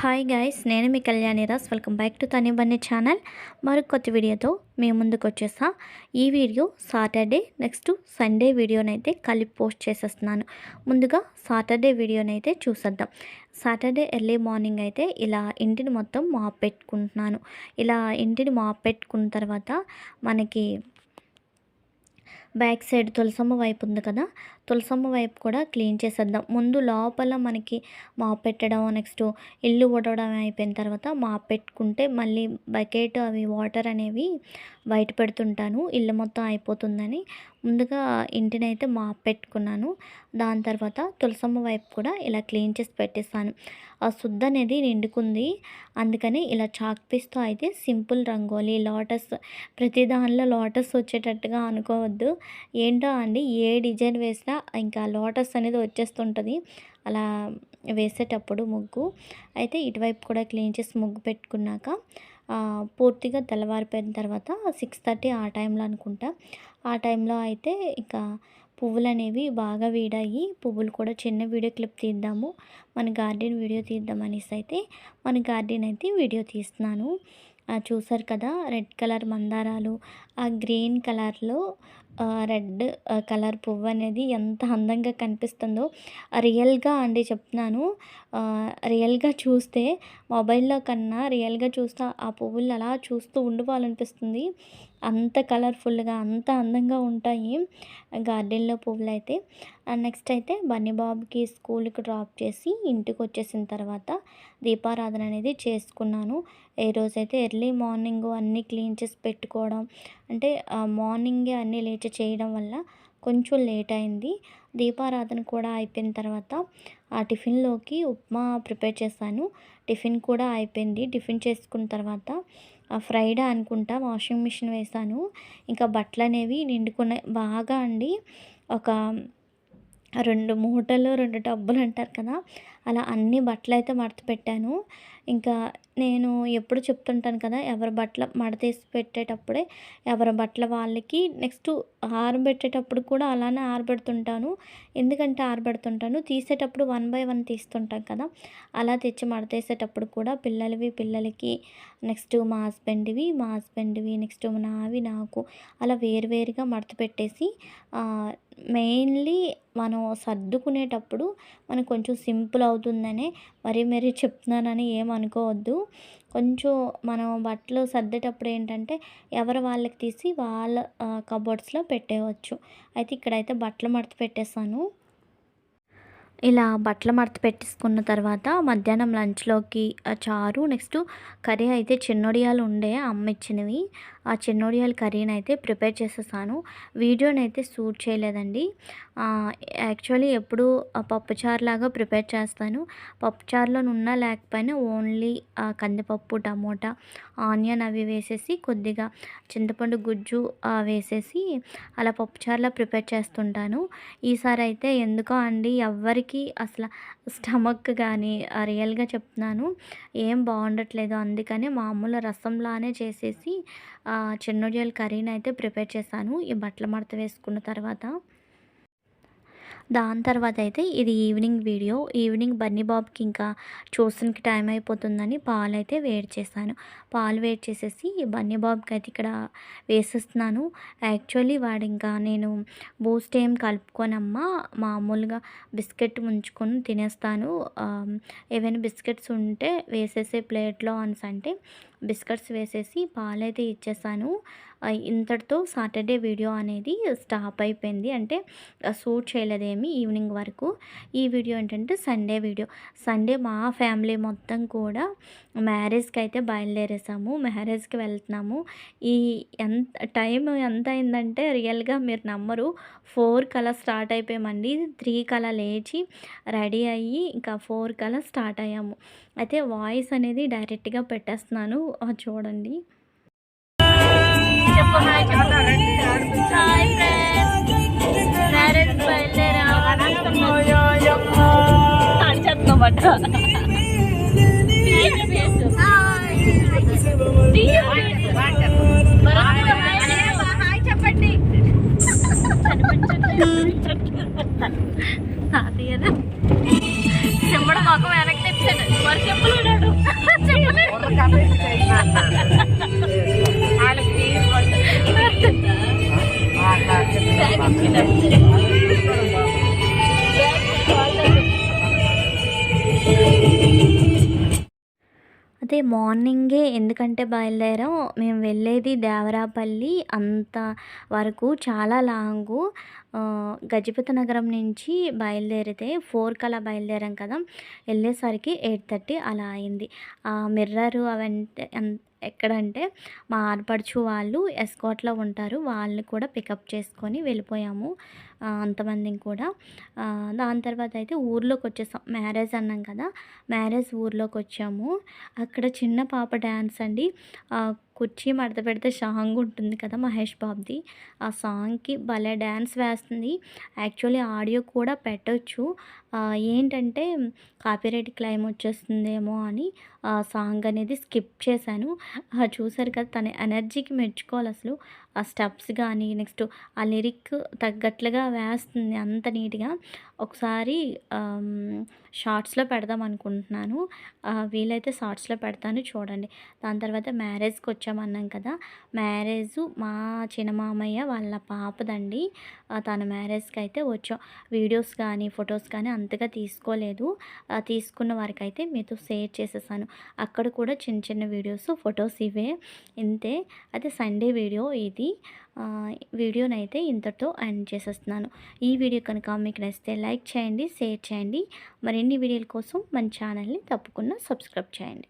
Hi guys నేను మీ Kalyani Ross welcome back to Tani Bunny channel మరొక కొత్త వీడియోతో మేము ముందుకు వచ్చేసా. ఈ వీడియో సాటర్డే నెక్స్ట్ సండే వీడియోనైతే కలిపి పోస్ట్ చేసేస్తున్నాను. ముందుగా సాటర్డే వీడియోనైతే చూసేద్దాం. సాటర్డే ఎర్లీ మార్నింగ్ అయితే ఇలా ఇంటిని మొత్తం మాప్ పెట్టుకుంటున్నాను. ఇలా ఇంటిని మాప్ పెట్టుకున్న తర్వాత మనకి బ్యాక్ సైడ్ తులసమ్మ వైపు ఉంది కదా. తులసమ్మ వైపు కూడా క్లీన్ చేసేద్దాం. ముందు లోపల మనకి మాప్ పెట్టడం నెక్స్ట్ ఇల్లు ఉడవడం అయిపోయిన తర్వాత మాప్ పెట్టుకుంటే మళ్ళీ బకెట్ అవి వాటర్ అనేవి బయట పెడుతుంటాను. ఇల్లు మొత్తం అయిపోతుందని ముందుగా ఇంటిని అయితే మాప్ పెట్టుకున్నాను. దాని తర్వాత తులసమ్మ వైపు కూడా ఇలా క్లీన్ చేసి పెట్టేస్తాను. ఆ శుద్ధ అనేది నిండుకుంది. అందుకని ఇలా చాక్ పీస్తో అయితే సింపుల్ రంగోలీ లోటస్. ప్రతి దానిలో లోటస్ వచ్చేటట్టుగా అనుకోవద్దు. ఏంటో అండి ఏ డిజైన్ వేసినా ఇంకా లోటస్ అనేది వచ్చేస్తుంటుంది. అలా వేసేటప్పుడు ముగ్గు. అయితే ఇటువైపు కూడా క్లీన్ చేసి ముగ్గు పెట్టుకున్నాక పూర్తిగా తెల్లవారిపోయిన తర్వాత సిక్స్ థర్టీ ఆ టైంలో అనుకుంటా. ఆ టైంలో అయితే ఇంకా పువ్వులు అనేవి బాగా వీడాయి. పువ్వులు కూడా చిన్న వీడియో క్లిప్ తీద్దాము. మన గార్డెన్ వీడియో తీద్దాం అనేసి అయితే మన గార్డెన్ అయితే వీడియో తీస్తున్నాను. చూసారు కదా రెడ్ కలర్ మందారాలు ఆ గ్రీన్ కలర్లో రెడ్ కలర్ పువ్వు అనేది ఎంత అందంగా కనిపిస్తుందో. రియల్గా అండి చెప్తున్నాను. రియల్గా చూస్తే మొబైల్లో కన్నా రియల్గా చూస్తే ఆ పువ్వులు అలా చూస్తూ ఉండిపోవాలనిపిస్తుంది. అంత కలర్ఫుల్గా అంత అందంగా ఉంటాయి గార్డెన్లో పువ్వులు అయితే నెక్స్ట్ అయితే బన్నీబాబుకి స్కూల్కి డ్రాప్ చేసి ఇంటికి వచ్చేసిన తర్వాత దీపారాధన అనేది చేసుకున్నాను. ఏ రోజైతే ఎర్లీ మార్నింగ్ అన్నీ క్లీన్ చేసి పెట్టుకోవడం అంటే మార్నింగే అన్నీ లేచి చేయడం వల్ల కొంచెం లేట్ అయింది. దీపారాధన కూడా అయిపోయిన తర్వాత ఆ టిఫిన్లోకి ఉప్మా ప్రిపేర్ చేశాను. టిఫిన్ కూడా అయిపోయింది. టిఫిన్ చేసుకున్న తర్వాత ఫ్రైడే అనుకుంటా వాషింగ్ మిషన్ వేసాను. ఇంకా బట్టలు అనేవి నిండుకున్నాయి బాగా అండి. ఒక రెండు మూటలు రెండు టబ్బులు అంటారు కదా అలా అన్ని బట్టలు అయితే మడత పెట్టాను. ఇంకా నేను ఎప్పుడు చెప్తుంటాను కదా ఎవరి బట్టలు మడతేసి పెట్టేటప్పుడే ఎవరి బట్టల వాళ్ళకి నెక్స్ట్ ఆరబెట్టేటప్పుడు కూడా అలానే ఆరబెడుతుంటాను. ఎందుకంటే ఆరబెడుతుంటాను. తీసేటప్పుడు వన్ బై వన్ తీస్తుంటాం కదా అలా తెచ్చి మడతేసేటప్పుడు కూడా పిల్లలవి పిల్లలకి నెక్స్ట్ మా హస్బెండ్వి మా హస్బెండ్వి నెక్స్ట్ నావి నాకు అలా వేరువేరుగా మడత పెట్టేసి మెయిన్లీ మనం సర్దుకునేటప్పుడు మనం కొంచెం సింపుల్ అవుతుంది అవుతుందని మరీ మరీ చెప్తున్నానని ఏమనుకోవద్దు కొంచెం మనం బట్టలు సర్దేటప్పుడు ఏంటంటే ఎవరు వాళ్ళకి తీసి వాళ్ళ కబోర్డ్స్లో పెట్టేయవచ్చు అయితే ఇక్కడైతే బట్టలు మడత పెట్టేశాను. ఇలా బట్టలు మడత పెట్టేసుకున్న తర్వాత మధ్యాహ్నం లంచ్లోకి చారు నెక్స్ట్ కర్రీ అయితే చిన్నొడియాలు ఉండే అమ్మ ఇచ్చినవి. ఆ చెన్నోడియాల కర్రీని అయితే ప్రిపేర్ చేసేసాను. వీడియోని అయితే షూట్ చేయలేదండి. యాక్చువల్లీ ఎప్పుడు పప్పుచారు లాగా ప్రిపేర్ చేస్తాను. పప్పుచారులో ఉన్న లేకపోయినా ఓన్లీ కందిపప్పు టమోటా ఆనియన్ అవి వేసేసి కొద్దిగా చింతపండు గుజ్జు వేసేసి అలా పప్పుచారులా ప్రిపేర్ చేస్తుంటాను. ఈసారి అయితే ఎందుకో అండి ఎవ్వరికీ అసలు స్టమక్ కానీ రియల్గా చెప్తున్నాను. ఏం బాగుండట్లేదు అందుకని మామూలు రసంలానే చేసేసి చిన్నొడియాల కర్రీని అయితే ప్రిపేర్ చేశాను. ఈ బట్టల మడత వేసుకున్న తర్వాత. దాని తర్వాత అయితే ఇది ఈవినింగ్ వీడియో. ఈవినింగ్ బన్నీ బాబుకి ఇంకా చూసానికి టైం అయిపోతుందని పాలు అయితే వేడి చేశాను. పాలు వేడి చేసేసి బన్నీ బాబుకి అయితే ఇక్కడ వేసేస్తున్నాను. యాక్చువల్లీ వాడు ఇంకా నేను బూస్ట్ ఏం కలుపుకోనమ్మా మామూలుగా బిస్కెట్ ముంచుకొని తినేస్తాను. ఏవైనా బిస్కెట్స్ ఉంటే వేసేసే ప్లేట్లో అన్స్ అంటే బిస్కెట్స్ వేసేసి పాలైతే ఇచ్చేసాను. ఇంతటితో సాటర్డే వీడియో అనేది స్టాప్ అయిపోయింది. అంటే షూట్ చేయలేదేమి ఈవినింగ్ వరకు. ఈ వీడియో ఏంటంటే సండే వీడియో. సండే మా ఫ్యామిలీ మొత్తం కూడా మ్యారేజ్కి అయితే బయలుదేరేసాము. మ్యారేజ్కి వెళ్తున్నాము. ఈ ఎంత టైం ఎంత అయిందంటే రియల్గా మీరు నమ్మరు. ఫోర్ కలా స్టార్ట్ అయిపోయామండి. త్రీ కలా లేచి రెడీ అయ్యి ఇంకా ఫోర్ కలా స్టార్ట్ అయ్యాము. అయితే వాయిస్ అనేది డైరెక్ట్గా పెట్టేస్తున్నాను. చూడండి. చెప్పండి సండే మార్నింగే ఎందుకంటే బయలుదేరాం. మేము వెళ్ళేది దేవరాపల్లి. అంత వరకు చాలా లాంగు. గజపతి నగరం నుంచి బయలుదేరితే ఫోర్కి అలా బయలుదేరాం కదా. వెళ్ళేసరికి ఎయిట్ థర్టీ అలా అయింది. ఆ మిర్రరు అవంటే ఎక్కడంటే మా ఆడపడుచు వాళ్ళు ఎస్కాట్లో ఉంటారు. వాళ్ళని కూడా పికప్ చేసుకొని వెళ్ళిపోయాము. అంతమందిని కూడా. దాని తర్వాత అయితే ఊర్లోకి వచ్చేసాం మ్యారేజ్ అన్నాం కదా మ్యారేజ్ ఊర్లోకి వచ్చాము అక్కడ చిన్న పాప డ్యాన్స్ అండి. కుర్చీ మడత పెడితే సాంగ్ ఉంటుంది కదా మహేష్ బాబుది. ఆ సాంగ్కి భలే డ్యాన్స్ వేస్తుంది. యాక్చువల్లీ ఆడియో కూడా పెట్టొచ్చు. ఏంటంటే కాపీరైట్ క్లైమ్ వచ్చేస్తుందేమో అని ఆ సాంగ్ అనేది స్కిప్ చేశాను. చూసారు కదా తన ఎనర్జీకి మెచ్చుకోవాలి అసలు ఆ స్టెప్స్ కానీ నెక్స్ట్ ఆ లిరిక్ తగ్గట్లుగా వేస్తుంది అంత నీట్గా. ఒకసారి షార్ట్స్లో పెడదాం అనుకుంటున్నాను. వీలైతే షార్ట్స్లో పెడతాను చూడండి. దాని తర్వాత మ్యారేజ్కి వచ్చామన్నాం కదా. మ్యారేజ్ మా చిన్నమామయ్య వాళ్ళ పాపదండి. తన మ్యారేజ్కి అయితే వచ్చాం. వీడియోస్ కానీ ఫొటోస్ కానీ అంతగా తీసుకోలేదు. తీసుకున్న వారికి అయితే మీతో షేర్ చేసేసాను. అక్కడ కూడా చిన్న చిన్న వీడియోస్ ఫొటోస్ ఇవే. ఇంతే. అయితే సండే వీడియో ఇది. వీడియోనైతే ఇంతటితో ఎండ్ చేసేస్తున్నాను. ఈ వీడియో కనుక మీకు నచ్చితే లైక్ చేయండి షేర్ చేయండి. మరిన్ని వీడియోల కోసం మన ఛానల్ని తప్పకుండా సబ్స్క్రైబ్ చేయండి.